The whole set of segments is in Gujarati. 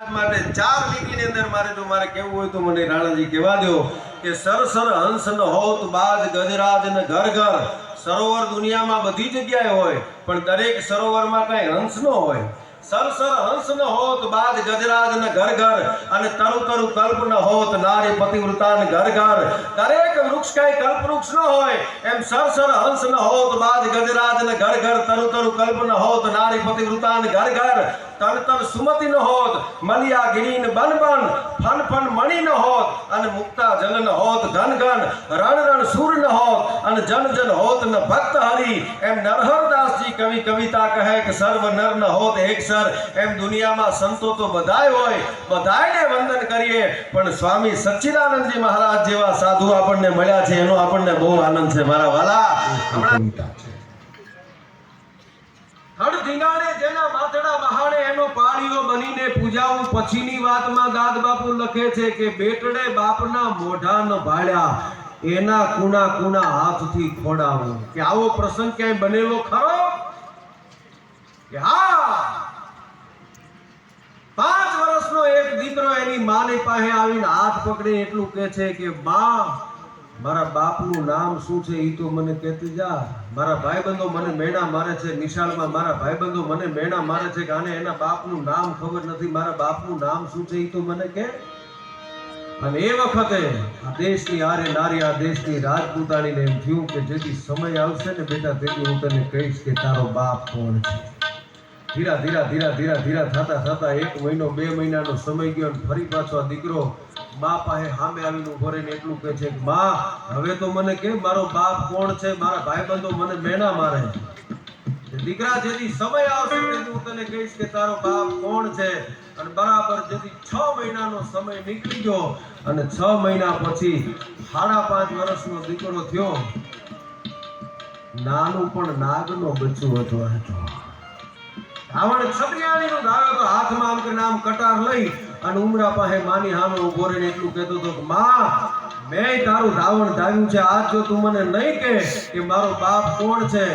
માટે ચાર લીટીની અંદર મારે જો મારે કેવું હોય તો મને રાણાજી કહેવા દો કે સર સર હંસ ન હોત, બાજ, ગજરાજ ને ઘર ઘર. સરોવર દુનિયામાં બધી જગ્યાએ હોય, પણ દરેક સરોવરમાં કઈ હંસ ન હોય. સર સર હંસ ન હોત બાદ ગજરાજ ને ઘર ઘર અને તરુ તરુ કલ્પ ન હોત, નારી પતિવ્રતા ઘર ઘર દરેક વૃક્ષ કઈ કલ્પ વૃક્ષ ન હોય, એમ સરસર સર હંસ ન હોત બાદ ગજરાજ ને ઘર ઘર તરુ તરુ કલ્પ ન હોત, નારી પતિવ્રતા ઘર ઘર તન તન સુમતિ ન હોત, મલિયા ગિરી ને બન બન, ફન ફન મણી ન હોત, અને મુક્તા જન ન હોત, ઘન ઘન, રણ રણ સુર ન હોત, અને જન જન હોત ન ભક્ત હરી, એમ નરહરદાસજી કવિ કવિતા કહે કે સર્વ નર ન હોત એક સર એમ દુનિયામાં સંતો તો બધાય હોય. બધાયને વંદન કરીએ. પણ સ્વામી સચ્ચિદાનંદજી મહારાજ જેવા સાધુ આપણને મળ્યા છે. એનો આપણને બહુ આનંદ છે. મારા વાલા. હળ ધીંગાણે જેના માથડા વહાણે એનો પાળીઓ બનીને પૂજાવું. પછીની વાતમાં દાદ બાપુ લખે છે કે બેટડે બાપના મોઢા ન ભાળ્યા એના કુણા કુણા હાથથી ખોડાવું. કે આવો પ્રસંગ ક્યાંય બનેલો ખરો? કે હા. પાંચ વર્ષનો એક દીકરો એની માની પાસે આવીને હાથ પકડી એટલું કહે છે કે, બા, મારા બાપનું નામ શું છે એ તો મને કહેતી જા. મારા ભાઈબંધો મને મેણા મારે છે. નિશાળમાં મારા ભાઈબંધો મને મેણા મારે છે કે આને એના બાપનું નામ ખબર નથી. મારા બાપનું નામ શું છે એ તો મને કે. અને એ વખતે આ દેશની આરે નારી, આ દેશની રાજપૂતાણીને એમ થયું કે જેથી સમય આવશે ને બેટા, તેથી હું તને કહીશ કે તારો બાપ કોણ છે? ધીરા ધીરા ધીરા ધીરા ધીરા થતા થતા એક મહિનો, બે મહિનાનો સમય ગયો અને ફરી પાછો આ દીકરો મા પાસે સામે આવીને ઊભો રહીને એટલું કહે છે મા, હવે તો મને કે મારો બાપ કોણ છે? મારા ભાઈબંધો મને મેના મારે. દીકરા, જેથી સમય આવશે તેથી હું તને કહીશ કે તારો બાપ કોણ છે? અને બરાબર જેથી છ મહિનાનો સમય નીકળી ગયો અને છ મહિના પછી સાડા પાંચ વર્ષનો દીકરો થયો. નાનું પણ નાગનો બચ્ચું હતો હતો રાવણનું ધારો તો હાથમાં આમ કરીને આમ કટાર લઈ અને ઉમરા પાસે માની હામે ઊભો રહીને એટલું કહેતો હતો કે, માં, મેં તારું રાવણ ધાર્યું છે. આજ જો તું મને નહીં કહે કે મારો બાપ કોણ છે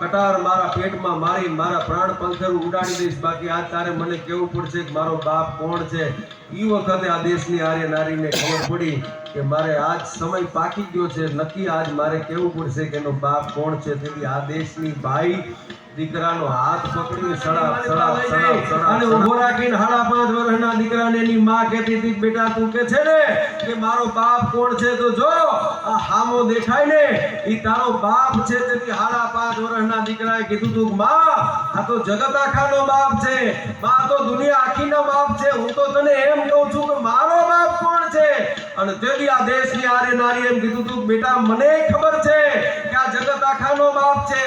કટાર મારા પેટમાં મારી, મારા પ્રાણ પંખેરું ઉડાડી દઈશ. બાકી આજ તારે મને કેવું પડશે કે મારો બાપ કોણ છે? ઈ વખતે આ દેશની આર્ય નારીને ખબર પડી કે મારે આજ સમય પાકી ગયો છે નક્કી આજ મારે કેવું પડશે કે એનો બાપ કોણ છે? તેથી આ દેશની ભાઈ દીકરાનો હાથ પકડી સડાપ સડાપ સડાપ સડાપ અને ઊભો રાખીને હાડા પાંચ વર્ષના દીકરાને એની માં કહેતી હતી બેટા તું કે છે ને કે મારો બાપ કોણ છે? તો જો આ હામો દેખાય ને ઈ તારો બાપ છે. તેથી હાડા પાંચ વર્ષના દીકરાએ કીધું તું માં આ તો જગત આખાનો બાપ છે. માં તો દુનિયા બાપ છે, હું તો તને એમ કહું છું કે મારો બાપ કોણ છે? અને તેથી આ દેશની આરે નારી એમ કીધું તું, બેટા, મને ખબર છે કે આ જગત આખાનો બાપ છે.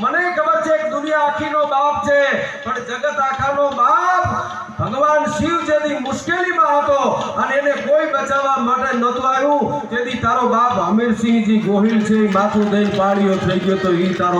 મને ખબર છે કે દુનિયા આખીનો બાપ છે. પણ જગત આખાનો બાપ ભગવાન શિવ જેની મુશ્કેલીમાં હતો અને એને કોઈ બચાવવા માટે નહોતું આવ્યું. તેથી તારો બાપ હમીરસિંહજી ગોહિલ છે માથું દઈને પાડ્યો થઈ ગયો તો એ તારો